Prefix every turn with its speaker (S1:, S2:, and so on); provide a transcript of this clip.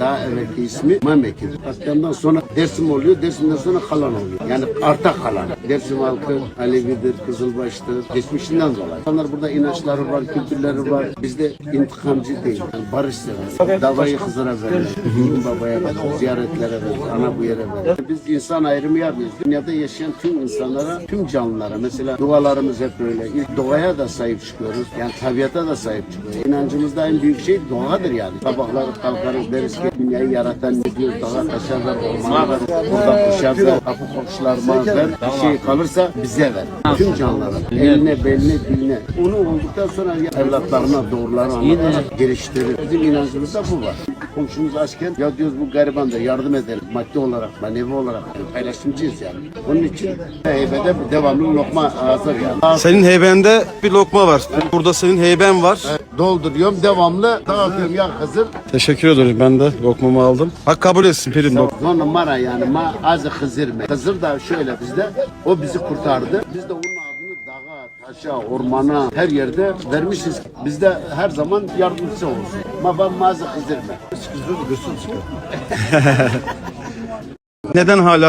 S1: Daha evvelki ismi Memekir. Hatta sonra Dersim oluyor. Dersim'den sonra kalan oluyor. Yani arta kalan. Dersim halkı Alevidir, Kızılbaş'tır. Geçmişinden dolayı. İnsanlar burada inançları var, kültürleri var. Bizde intikamcı değil. Yani barış sever. Davayı Hızır'a verir. Bizim babaya verir. Ziyaretlere verir. Ana bu yere verir. Biz insan ayrımı yapmıyoruz. Dünyada yaşayan tüm insanlara, tüm canlılara. Mesela dualarımız hep böyle. Doğaya da sahip çıkıyoruz. Yani tabiata da sahip çıkıyoruz. İnancımızda en büyük şey doğadır yani. Sabahları kalkarız deriz ki dünyayı yaratan diyor? Dağa taşa ver, ormana ver. Burada kuşa ver, kapı komşularıma ver. Bir şey kalırsa bize ver. Tüm canlılara. Eline, beline, diline. Onu olduktan sonra evlatlarına doğruları anlatarak geliştirir. Bizim inancımızda bu var. Komşumuz açken ya diyoruz bu garibandır yardım edelim. Maddi olarak, manevi olarak yani paylaşımcıyız yani. Onun için heybede devamlı lokma hazır yani.
S2: Senin heybende bir lokma var. Burada senin heyben var.
S1: Dolduruyorum devamlı dağıtıyorum ya hazır.
S2: Teşekkür ederim. Ben de lokmamı aldım. Hak kabul etsin Pelin. Lok-
S1: On numara yani ma azı Hızır mı? Hızır da şöyle bizde o bizi kurtardı. Biz de onun adını dağa, taşa, ormana her yerde vermişiz. Bizde her zaman yardımcısı olsun. Ma ben mazı Hızır mı?
S2: Neden hala